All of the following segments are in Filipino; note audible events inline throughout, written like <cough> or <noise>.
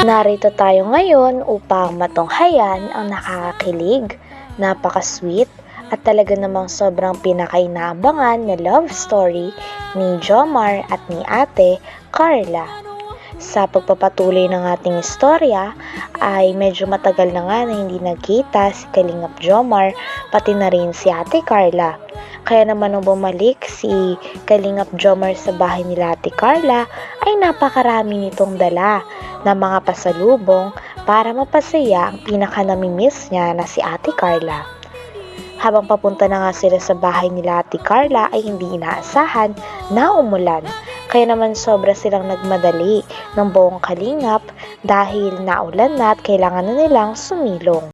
Narito tayo ngayon upang matunghayan ang nakakakilig, napaka-sweet, at talaga namang sobrang pinakainabangan na love story ni Jomar at ni ate Carla. Sa pagpapatuloy ng ating istorya ay medyo matagal na nga na hindi nagkita si Kalingap Jomar pati na rin si ate Carla. Kaya naman nung bumalik si Kalingap Jomar sa bahay nila ate Carla ay napakarami nitong dala na mga pasalubong para mapasaya ang pinaka namimiss niya na si ate Carla. Habang papunta na nga sila sa bahay nila ate Carla ay hindi inaasahan na umulan. Kaya naman sobra silang nagmadali ng buong kalingap dahil naulan na at kailangan na nilang sumilong.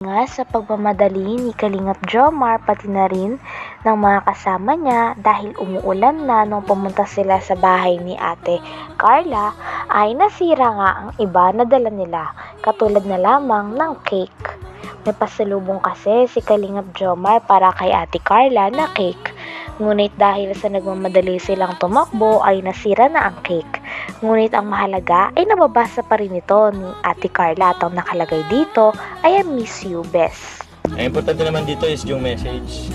Nga sa pagmamadali ni Kalingap Jomar pati na rin ng mga kasama niya dahil umuulan na nung pumunta sila sa bahay ni ate Carla ay nasira nga ang iba na dala nila katulad na lamang ng cake. May pasalubong kasi si Kalingap Jomar para kay ate Carla na cake. Ngunit dahil sa nagmamadali silang tumakbo ay nasira na ang cake. Ngunit ang mahalaga ay nababasa pa rin ito ni ate Carla at ang nakalagay dito ay I miss you best. Ang importante naman dito is yung message.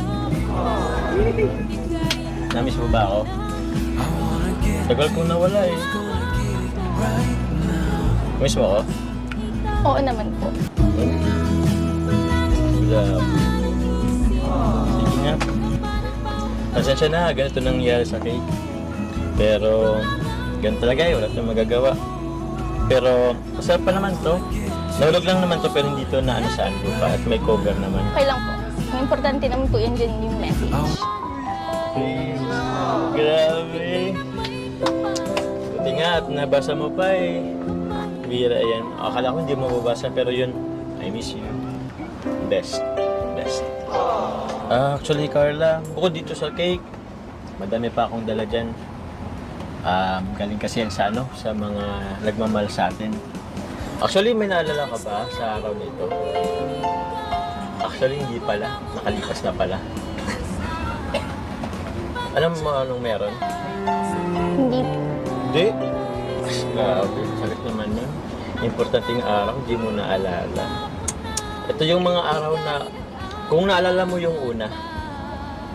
Namiss mo ba ako? Tagal kong nawala eh. Miss mo ako? Oo naman po. Love. Sige nga. Pasensya na, ganito nangyari sa cake. Pero, ganun talaga eh, wala tayong magagawa. Pero, masarap pa naman to. Nahulog lang naman to pero hindi to na ano saan po pa at may cover naman. Okay lang po. Ang importante naman po yun din yung message. Please. Grabe. Buti nga at nabasa mo pa eh. Bira yan. Akala ko hindi mo mababasa pero yun, I miss you. Best. Ah, actually, Carla, bukod dito sa cake, madami pa akong dala dyan. Um, galing kasi yan sa ano, sa mga nagmamahal sa atin. Actually, may naalala ka ba sa araw nito? Actually, hindi pala. Nakalipas na pala. <laughs> Alam mo anong meron? Hindi Hindi. Mas grabe. Sakit naman yun. Importanteng araw, di mo naalala. Ito yung mga araw na, kung naalala mo yung una,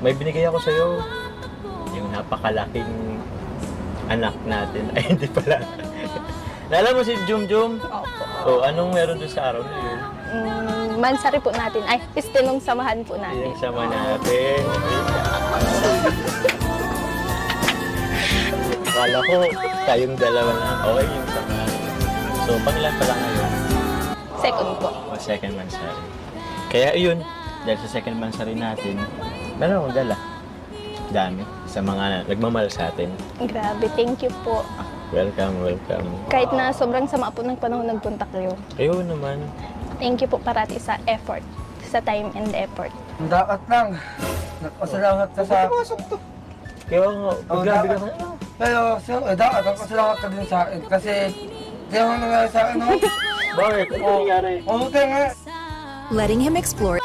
may binigay ako sa'yo. Yung napakalaking anak natin. <laughs> Ay, hindi pala. Naalala mo si Jum Jum? Opo. O, anong meron doon sa araw na yun? Mm, mansari po natin. Ay, istinong samahan po natin. Yung sama natin. Akala ko, tayong dalawa na. Okay yung sama. So, pangilan pa lang ngayon? Second po. O, second mansari. Kaya yun, dahil sa second mansari natin, meron akong dala. Dami. Sa mga nagmamahal sa atin. Grabe, thank you po. Welcome, welcome. Kahit na sobrang sama po ng panahon nagpunta kayo. Kayo naman. Thank you po parati sa effort. Sa time and effort. Dapat lang. Nagpasalamat ka sa... Kaya nga, Oh, grabe ka dapat. na. Pero, so, eh, dapat nagpasalamat ka din sa akin. Kasi, di ako nangyari sa akin, no? <laughs> Bakit? Ano nangyari? Oo, kaya nga. letting him explore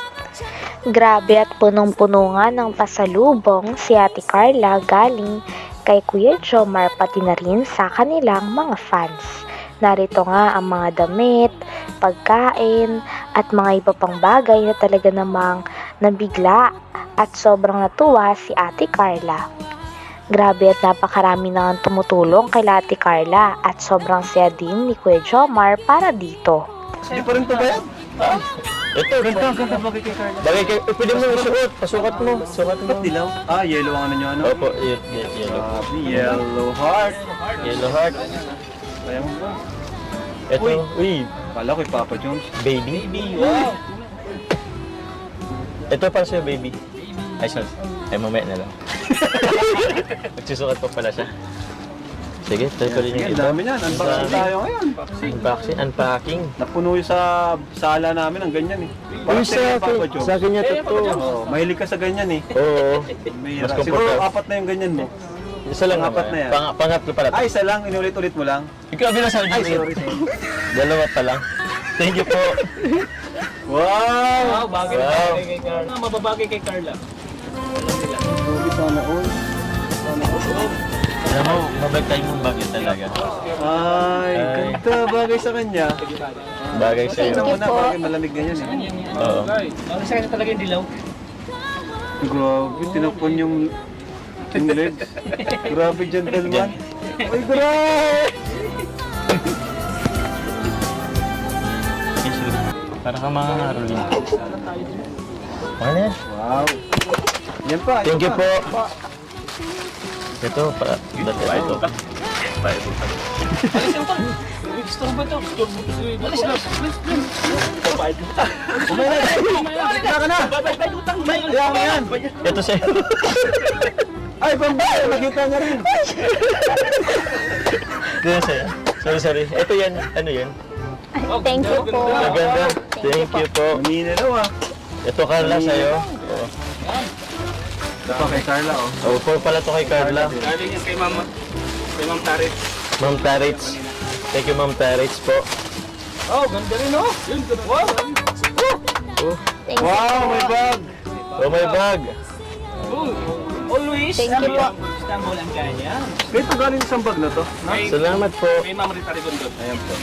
Grabe at punong-puno nga ng pasalubong si Ate Carla galing kay Kuya Jomar pati na rin sa kanilang mga fans. Narito nga ang mga damit, pagkain, at mga iba pang bagay na talaga namang nabigla at sobrang natuwa si Ate Carla. Grabe at napakarami na ang tumutulong kay Ate Carla at sobrang saya din ni Kuya Jomar para dito. Hindi pa rin to ba yan? Ito, Ganda, ganda bagay kay Carla. Bagay kayo, eh, pwede mo isuot. Pasukat mo. Sukat mo. Ba't dilaw? Ah, yellow ang ano nyo, ano? Opo, y- y- yellow. Grabe, yellow heart. Yellow heart. Kaya mo ba? Ito, Uy. uy, Kala ko Papa Jones. baby. Baby, wow. Ito para sa'yo, baby. Ay, sorry. Ay, mamaya na lang. <laughs> Magsusukat pa pala siya. Sige, try ko rin Sige, yung ang iba. dami yan. Unboxing tayo ngayon. Unboxing, unpacking. Napuno yung sa sala namin ang ganyan eh. Uy, Parang sa sa'yo, Papa akin, sa akin niya to. Oo, mahilig ka sa ganyan eh. Oo. May Mas Siguro comfortable. apat na yung ganyan mo. Isa lang Apat na yan. Pang, pangatlo pala. Ay, isa lang. Inulit-ulit mo lang. Ikaw, bilang sa Ay, sorry, sorry. Dalawa pa lang. Thank you po. Wow! bagay na bagay kay Carla. mababagay kay Carla. Grabe sana all. Alam mo, mabag tayo ng bagay talaga. Ay, Ay. ganda. Bagay sa kanya. Bagay Thank sa'yo. Tingnan mo you na, po. bagay malamig ganyan eh. Oo. Bagay sa kanya talaga yung dilaw. Grabe, tinapon yung yung legs. Grabe, gentleman. Ay, grabe! Para ka mga. Okay na yan. Wow. Yan pa. yan Thank you pa. po. Ito, para dati ito. Alis yung tol. Gusto ko ba ito? Alis na. Kumain na. Kumain ka na. Kaya mo yan. Ito sa'yo. Ay, pambay. Nakita niya rin. Ito sa'yo. Sorry, sorry. Ito yan. Ano yan? Thank you po. Maganda. Thank you po. Mamina daw ah. Ito Carla sa'yo. Ito kay Carla oh. Oh, for pala to kay Carla. Galing yan kay Mama. Kay Ma'am Tarit. Ma'am Tarits. Thank you, Ma'am Tarits po. Oh, ganda rin oh. Yun, wow. Oh, Wow, may bag. oh my bag. Oh, always. Thank you po. Istanbul ang kanya. Ito galing sa bag na to. Salamat po. kay Ma'am Rita Redondo. Ayan po.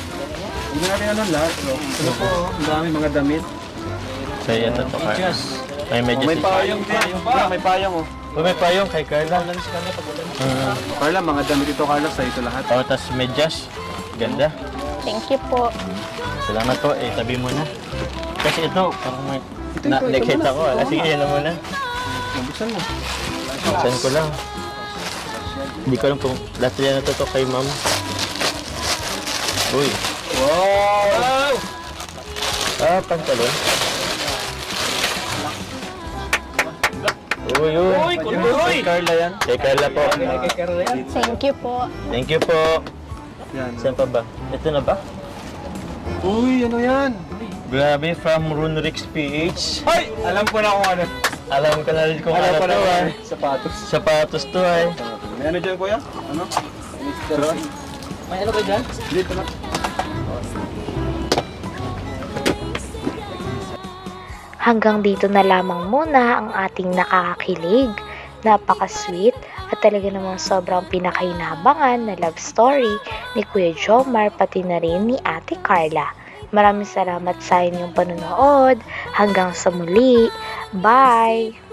Hindi natin ano lahat. No? Ano po, ang dami mga damit. Sa'yo ito to, Carla. May Oh, medyo may si payong. Yeah, may payong oh. Oh, may payong kay Carla. Mm. Carla, mga damit ito Carla, sa ito lahat. Oh, tas medyas. Ganda. Thank you po. Salamat po. Eh, tabi mo na. Kasi ito, parang may... Ito, Na, ito, nakita ko. Ah, sige, yan na muna. Buksan mo. Buksan ko lang. Hindi ko alam kung lahat yan na to kay ma'am. Uy. Wow! Ah, pantalon. Uy, uy. Uy, kuloy. Kay Carla yan. Kay Carla po. Kay Carla yan. Thank you po. Thank you po. Yan. Saan pa ba? Ito na ba? Uy, ano yan? Grabe, from Runrix PH. Ay! Alam ko na kung ano. Alam ka na rin kung Alam ano ko na to kung ah. ano. Sapatos. Sapatos to ay. May ano dyan kuya? Ano? Mr. May ano kayo dyan? Dito na. Hanggang dito na lamang muna ang ating nakakakilig, Napaka-sweet at talaga namang sobrang pinakainabangan na love story ni Kuya Jomar pati na rin ni Ate Carla. Maraming salamat sa inyong panonood. Hanggang sa muli. Bye!